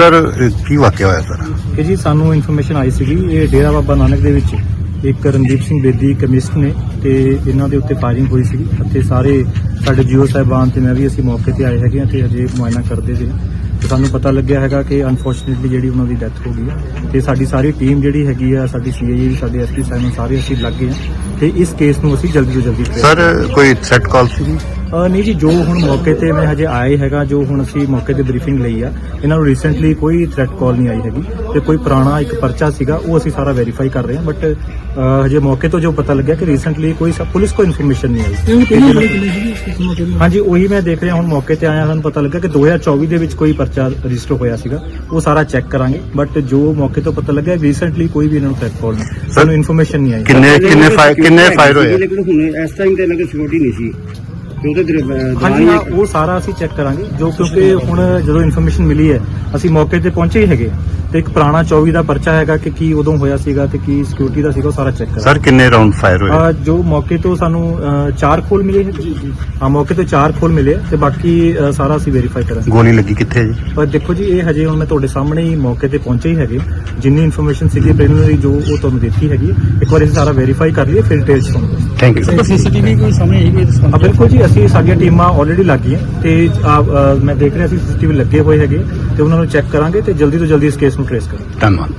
Sir ਕੀ ਵਾਕਿਆ ਹੋਇਆ sir? ਕਿ ਜੀ ਸਾਨੂੰ ਇਨਫੋਰਮੇਸ਼ਨ ਆਈ ਸੀਗੀ ਇਹ ਡੇਰਾ ਬਾਬਾ ਨਾਨਕ ਦੇ ਵਿੱਚ ਇੱਕ ਰਣਦੀਪ ਸਿੰਘ ਬੇਦੀ ਕੈਮਿਸਟ ਨੇ ਤੇ ਇਹਨਾਂ ਦੇ ਉੱਤੇ ਫਾਇਰਿੰਗ ਹੋਈ ਸੀਗੀ ਅਤੇ ਸਾਰੇ ਸਾਡੇ ਜੀਓ ਸਾਹਿਬਾਨ ਤੇ ਮੈਂ ਵੀ ਅਸੀਂ ਮੌਕੇ ਤੇ ਆਏ ਹੈਗੇ ਹਾਂ ਤੇ ਹਜੇ ਮੁਆਇਨਾ ਕਰਦੇ ਸੀ ਤੇ ਸਾਨੂੰ ਪਤਾ ਲੱਗਿਆ ਹੈਗਾ ਕਿ ਅਨਫੋਰਚੂਨੇਟਲੀ ਜਿਹੜੀ ਉਹਨਾਂ ਦੀ ਡੈਥ ਹੋ ਗਈ ਹੈ ਤੇ ਸਾਡੀ ਸਾਰੀ ਟੀਮ ਜਿਹੜੀ ਹੈਗੀ ਆ ਸਾਡੀ ਸੀਆਈਏ ਸਾਡੇ ਐਸਪੀ ਸਾਹਿਬਾਨ ਸਾਰੇ ਅਸੀਂ ਲੱਗ ਗਏ ਹਾਂ ਤੇ ਇਸ ਕੇਸ ਨੂੰ ਅਸੀਂ ਜਲਦੀ ਤੋਂ ਜਲਦੀ ਸਰ ਕੋਈ ਥ੍ਰੈਟ ਕਾਲ ਸੀ ਨਹੀਂ ਜੀ ਜੋ ਹੁਣ ਮੌਕੇ ਤੇ ਮੈਂ ਹਜੇ ਆਏ ਹੈਗਾ ਜੋ ਹੁਣ ਅਸੀਂ ਮੌਕੇ ਤੇ ਬਰੀਫਿੰਗ ਲਈ ਆ ਇਹਨਾਂ ਨੂੰ ਰੀਸੈਂਟਲੀ ਕੋਈ ਥ੍ਰੈਟ ਕਾਲ ਨਹੀਂ ਆਈ ਹੈਗੀ ਤੇ ਕੋਈ ਪੁਰਾਣਾ ਇੱਕ ਪਰਚਾ ਸੀਗਾ ਉਹ ਅਸੀਂ ਸਾਰਾ ਵੈਰੀਫਾਈ ਕਰ ਰਹੇ ਹਾਂ ਬਟ ਹਜੇ ਮੌਕੇ ਤੋਂ ਜੋ ਪਤਾ ਲੱਗਿਆ ਕਿ ਰੀਸੈਂਟਲੀ ਕੋਈ ਪੁਲਿਸ ਕੋ ਇਨਫੋਰਮੇਸ਼ਨ ਨਹੀਂ ਆਈ। ਹਾਂਜੀ ਉਹੀ ਮੈਂ ਦੇਖ ਰਿਹਾ ਹੁਣ ਮੌਕੇ ਤੇ ਆਇਆ ਸਾਨੂੰ ਪਤਾ ਲੱਗਾ ਕਿ 2024 ਦੇ ਵਿੱਚ ਕੋਈ ਪਰਚਾ ਰਜਿਸਟਰ ਹੋਇਆ ਸੀਗਾ ਉਹ ਸਾਰਾ ਚੈੱਕ ਕਰਾਂਗੇ ਬਟ ਜੋ ਮੌਕੇ ਤੋਂ ਪਤਾ ਲੱਗਿਆ ਰੀਸੈਂਟਲੀ ਕੋਈ ਵੀ ਇਹਨਾਂ ਨੂੰ ਥ੍ਰੈਟ ਕਾਲ ਨਹੀਂ ਸਾਨੂੰ ਇਨਫੋਰਮੇਸ਼ਨ ਨਹੀਂ ਆਈ। ਕਿੰਨੇ ਕਿੰਨੇ ਫਾਇਰ ਕਿੰਨੇ ਫਾਇਰ ਹੋਏ ਲੇਕਿਨ ਹੁਣ ਇਸ ਟਾਈਮ ਤੇ ਇਹਨਾਂ ਦੀ ਸਿਕਿਉਰਿਟੀ ਨਹੀਂ ਸੀ। ਤੇ ਉਹਦੇ ਦਰ- ਹਾਂਜੀ ਹਾਂ ਉਹ ਸਾਰਾ ਅਸੀਂ ਚੈੱਕ ਕਰਾਂਗੇ ਜੋ ਕਿਉਂਕਿ ਹੁਣ ਜਦੋਂ ਇਨਫੋਰਮੇਸ਼ਨ ਮਿਲੀ ਹੈ ਅਸੀਂ ਮੌਕੇ ਤੇ ਪਹੁੰਚੇ ਹੀ ਹੈਗੇ। ਤੇ ਇੱਕ ਪੁਰਾਣਾ 24 ਦਾ ਪਰਚਾ ਹੈਗਾ ਕਿ ਕੀ ਉਦੋਂ ਹੋਇਆ ਸੀਗਾ ਤੇ ਕੀ ਸਿਕਿਉਰਿਟੀ ਦਾ ਸੀਗਾ ਉਹ ਸਾਰਾ ਚੈੱਕ ਕਰਾਂਗੇ। ਸਰ ਕਿੰਨੇ ਰਾਉਂਡ ਫਾਇਰ ਹੋਏ? ਅਹ ਜੋ ਮੌਕੇ ਤੋਂ ਸਾਨੂੰ ਚਾਰ ਖੋਲ ਮਿਲੇ ਹੈ? ਹਾਂ ਮੌਕੇ ਤੋਂ ਚਾਰ ਖੋਲ ਮਿਲੇ ਹੈ ਤੇ ਬਾਕੀ ਸਾਰਾ ਅਸੀਂ ਵੈਰੀਫਾਈ ਕਰਾਂਗੇ। ਗੋਲੀ ਲੱਗੀ ਕਿੱਥੇ ਜੀ? ਪਰ ਦੇਖੋ ਜੀ ਇਹ ਹਜੇ ਹੁਣ ਮੈਂ ਤੁਹਾਡੇ ਸਾਹਮਣੇ ਹੀ ਮੌਕੇ ਤੇ ਪਹੁੰਚੇ ਹੀ ਹੈਗੇ। ਜਿੰਨੀ ਇਨਫੋਰਮੇਸ਼ਨ ਸੀਗੀ ਪ੍ਰੀਲਿਮਿਨਰੀ ਜੋ ਉਹ ਤੁਹਾਨੂੰ ਦਿੱਤੀ ਹੈਗੀ। ਇੱਕ ਵਾਰ ਅਸੀਂ ਸਾਰਾ ਵੈਰੀਫਾਈ ਕਰ ਲਈਏ ਫਿਰ ਡਿਟੇਲਸ ਤੁਹਾਨੂੰ। ਥੈਂਕ ਯੂ ਸੀਸੀਟੀਵੀ ਕੋਈ ਸਾਹਮਣੇ ਹੈਗੀ ਹੈ ਬਿਲਕੁਲ ਜੀ ਅਸੀਂ ਸਾਡੀਆਂ ਟੀਮਾਂ ਆਲਰੇਡੀ ਲੱਗ ਗਈਆਂ ਤੇ ਆ, ਅ, ਮੈਂ ਦੇਖ ਰਿਹਾ ਸੀ ਸੀਸੀਟੀਵੀ ਲੱਗੇ ਹੋਏ ਹੈਗੇ ਤੇ ਉਹਨਾਂ ਨੂੰ ਚੈੱਕ ਕਰਾਂਗੇ ਤੇ ਜਲਦੀ ਤੋਂ ਜਲਦੀ ਇਸ ਕੇਸ ਨੂੰ ਟ੍ਰੇਸ ਕਰਾਂਗੇ। ਧੰਨਵਾਦ।